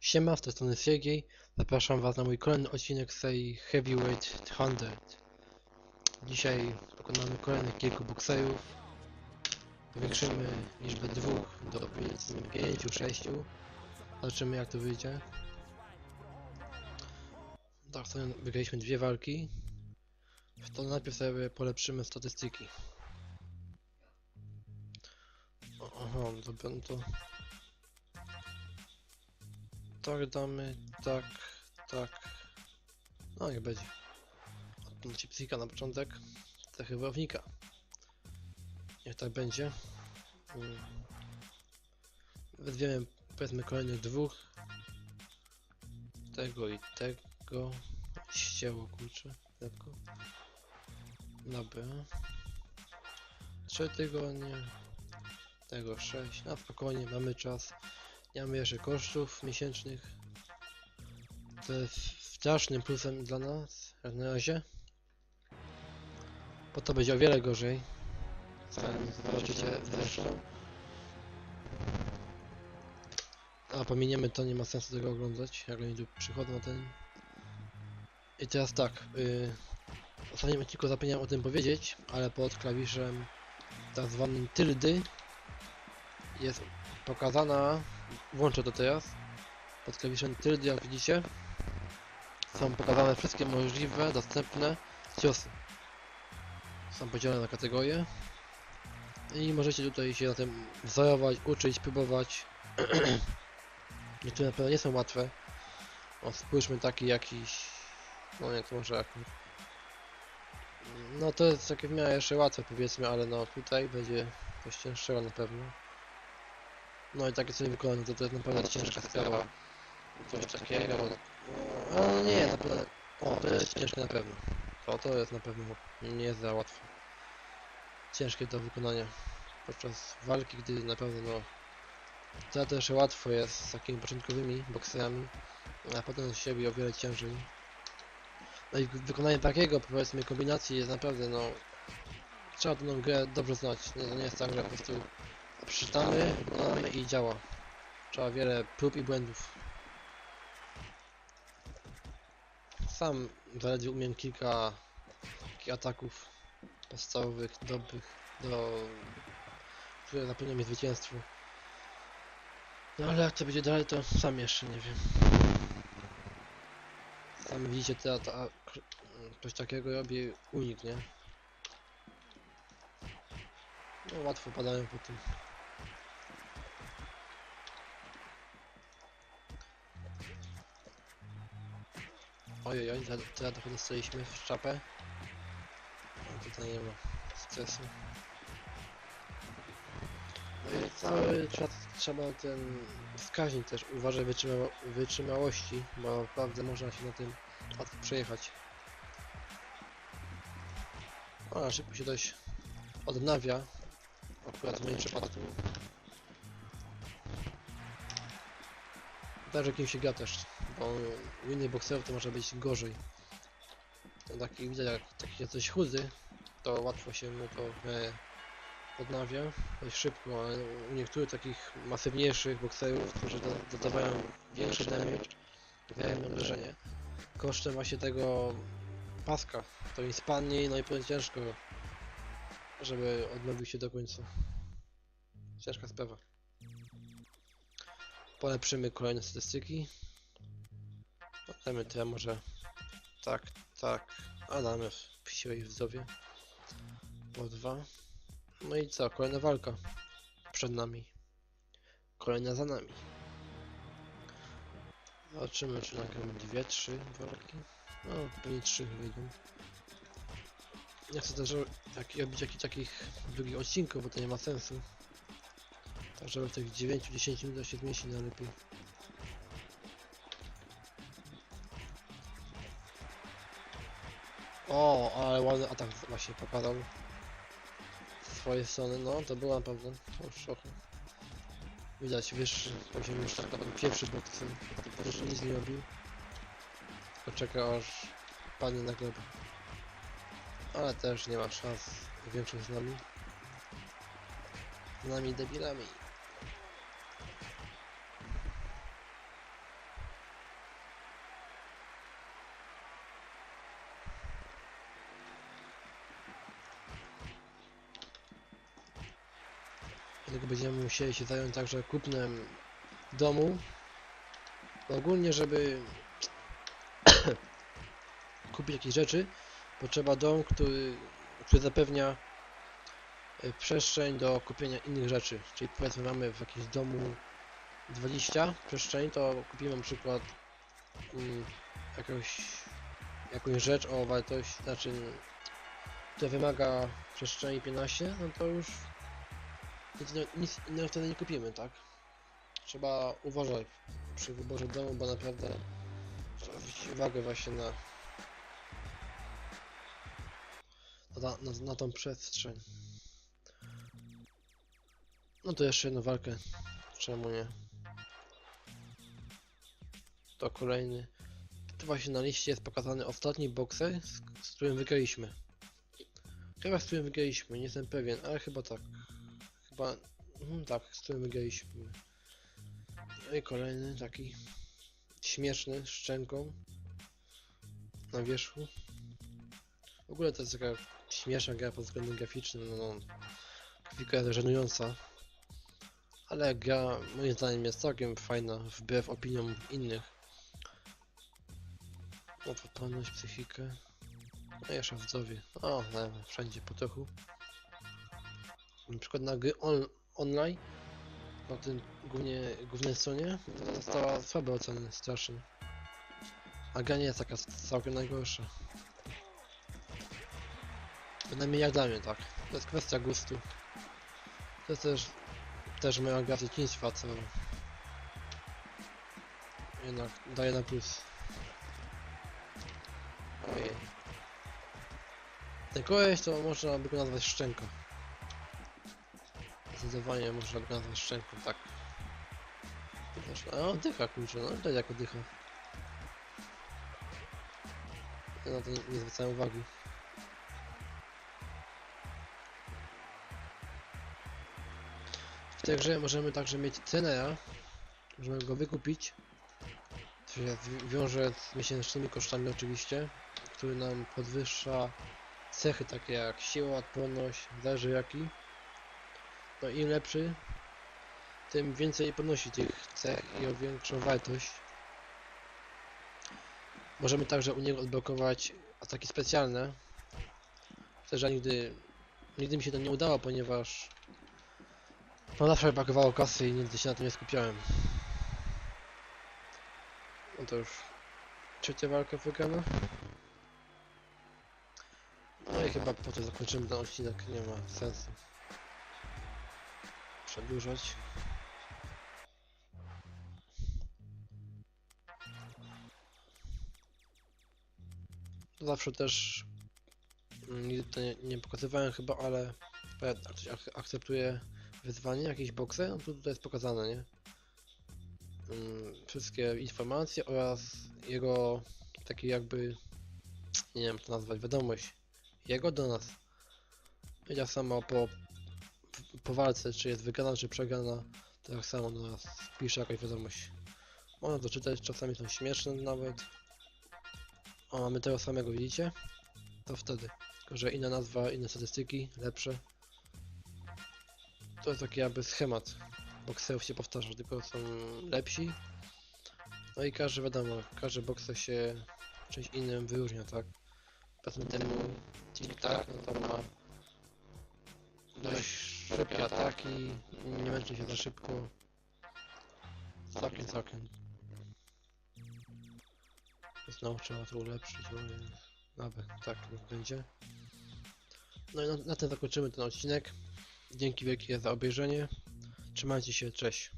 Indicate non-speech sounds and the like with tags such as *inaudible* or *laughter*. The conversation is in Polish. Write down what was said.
Siema, z tej strony Siergiej. Zapraszam Was na mój kolejny odcinek serii Heavyweight 100. Dzisiaj pokonamy kolejnych kilku bokserów. Powiększymy liczbę dwóch do powiedzmy 5-6. Zobaczymy jak to wyjdzie. Tak, ostatnio wygraliśmy dwie walki. To najpierw sobie polepszymy statystyki. Aha, no to tak damy, tak, tak. No niech będzie. Odpnijcie psika na początek. Cechy wojownika. Niech tak będzie. Mm. Wezwiemy powiedzmy kolejnych dwóch. Tego i tego. Ścięło kurczę. Lekko. Dobra. Trzy tygodnie. Tego sześć. Na spokojnie, mamy czas. Mamy jeszcze kosztów miesięcznych. To jest strasznym plusem dla nas, jak na razie. Bo to będzie o wiele gorzej. Zobaczycie zresztą. A pominiemy to, nie ma sensu tego oglądać, jak oni tu przychodzą na ten. I teraz tak, yy, w ostatnim odcinku zapomniałem o tym powiedzieć, ale pod klawiszem tak zwanym tyldy jest pokazana włączę to teraz. Pod klawiszem tyldy, jak widzicie, są pokazane wszystkie możliwe, dostępne ciosy. Są podzielone na kategorie. I możecie tutaj się na tym wzorować, uczyć, próbować. *clears throat* Niektóre na pewno nie są łatwe. O, spójrzmy taki jakiś... No nie, to może jakiś... No to jest takie w miarę jeszcze łatwe powiedzmy, ale no tutaj będzie coś cięższego na pewno. No i takie sobie wykonanie, to, to jest naprawdę ciężka sprawa. Coś takiego. No nie, naprawdę. O, to jest ciężkie na pewno. To, to jest na pewno nie jest za łatwe. Ciężkie do wykonania podczas walki, gdy naprawdę no. To też łatwo jest z takimi początkowymi bokserami, a potem z siebie o wiele ciężej. No i wykonanie takiego powiedzmy kombinacji jest naprawdę no. Trzeba tę grę dobrze znać. Nie, nie jest tak, że po prostu przeczytamy, wykonamy i działa. Trzeba wiele prób i błędów. Sam zaledwie umiem kilka, ataków podstawowych, dobrych, do, które zapewnią mi zwycięstwo. No ale jak to będzie dalej, to sam jeszcze nie wiem. Sami widzicie, te, ta, coś takiego robi unik, nie? No łatwo padają po tym. Ojej, oj, teraz- teraz trochę dostaliśmy w czapę. No, tutaj nie ma stresu. No i cały czas trzeba ten wskaźnik też uważać wytrzyma wytrzymałości, bo naprawdę można się na tym łatwo przejechać. O, a szybko się dość odnawia. Akurat w moim przypadku. Zależy kim się gra też, bo u innych bokserów to może być gorzej. Taki widać jak taki dość chudy, to łatwo się mu to e, odnawia dość szybko, ale u niektórych takich masywniejszych bokserów, którzy do- dodawają większy damage, wydają uderzenie, kosztem właśnie tego paska, to im spadnie, no i potem ciężko, żeby odnowił się do końca. Ciężka sprawa. Polepszymy kolejne statystyki. Damy to może tak, tak, a damy w siłę i w zdrowie. Po dwa. No i co, kolejna walka przed nami. Kolejna za nami. Zobaczymy, czy nagramy dwie, trzy walki. No, pewnie trzy wyjdą. Nie chcę też robić jakichś takich długich odcinków, bo to nie ma sensu. Tak, żeby w tych 9-10 minut się zmieścić najlepiej. O, ale ładny atak właśnie pokazał. Z swojej strony, no to było naprawdę o, szoku. Widać wyższy poziom już tak naprawdę pierwszy boksem. Jeszcze nic nie robił. Tylko czeka aż padnie na glebę. Ale też nie ma szans większych z nami. Z nami debilami. Dlatego będziemy musieli się zająć także kupnem domu. Ogólnie, żeby *coughs* kupić jakieś rzeczy, potrzeba dom, który, który zapewnia e, przestrzeń do kupienia innych rzeczy. Czyli powiedzmy mamy w jakimś domu 20 przestrzeni, to kupimy na przykład mm, jakąś, jakąś rzecz o wartości, znaczy która wymaga przestrzeni 15, no to już nic, inne- nic innego wtedy nie kupimy, tak? Trzeba uważać przy wyborze domu, bo naprawdę trzeba zwrócić uwagę właśnie na na, na, na tą przestrzeń. No to jeszcze jedną walkę. Czemu nie? To kolejny. Tu właśnie na liście jest pokazany ostatni bokser, z, z którym wygraliśmy. Chyba z którym wygraliśmy, nie jestem pewien, ale chyba tak. Chyba. Mhm, tak, z którym wygraliśmy. No i kolejny taki śmieszny, szczęką na wierzchu. W ogóle to jest taka śmieszna gra pod względem graficznym, no, no żenująca. Ale gra moim zdaniem jest całkiem fajna, wbrew opiniom innych. Odporność, psychikę. No jeszcze wdzowie. O, no, wszędzie po trochu. Na przykład na gry on, online, na tym głównie, głównej stronie, to dostała słabe oceny, strasznie. A gra nie jest taka całkiem najgorsza. Przynajmniej jak dla mnie tak. To jest kwestia gustu. To jest też, też moja gra dzieciństwa, co jednak daje na plus. Ojej. Ten koleś to można by go nazwać szczęką. Zdecydowanie można go nazwać szczęką, tak. A oddycha kurczę, no widać jak oddycha. Ja na to nie, nie zwracałem uwagi. W tej grze możemy także mieć trenera. Możemy go wykupić. Co się wi- wiąże z miesięcznymi kosztami oczywiście, który nam podwyższa cechy takie jak siła, odporność, zależy jaki. No im lepszy, tym więcej podnosi tych cech i o większą wartość. Możemy także u niego odblokować ataki specjalne. Też ja nigdy, nigdy mi się to nie udało, ponieważ no zawsze brakowało kasy i nigdy się na tym nie skupiałem. No to już trzecia walka wygrana. No i chyba po to zakończymy ten odcinek, nie ma sensu przedłużać. Zawsze też mm, nigdy to nie, nie pokazywałem chyba, ale jak ktoś ak akceptuje wyzwanie, jakieś boksy, no to tutaj jest pokazane, nie? Mm, Wszystkie informacje oraz jego taki jakby, nie wiem to nazwać, wiadomość jego do nas. Tak samo po, po walce, czy jest wygrana, czy przegrana, tak samo do nas pisze jakaś wiadomość. Można to czytać, czasami są śmieszne nawet. O, mamy tego samego, widzicie? To wtedy. Tylko, że inna nazwa, inne statystyki, lepsze. To jest taki jakby schemat. Bokserów się powtarza, tylko są lepsi. No i każdy, wiadomo, każdy bokser się czymś innym wyróżnia, tak? Powiedzmy ten tik-tak, no to ma dość szybkie ataki, nie męczy się za szybko. Całkiem, całkiem. Znowu trzeba to ulepszyć, bo nie- nawet tak niech będzie. No i na, na tym zakończymy ten odcinek. Dzięki wielkie za obejrzenie. Trzymajcie się, cześć.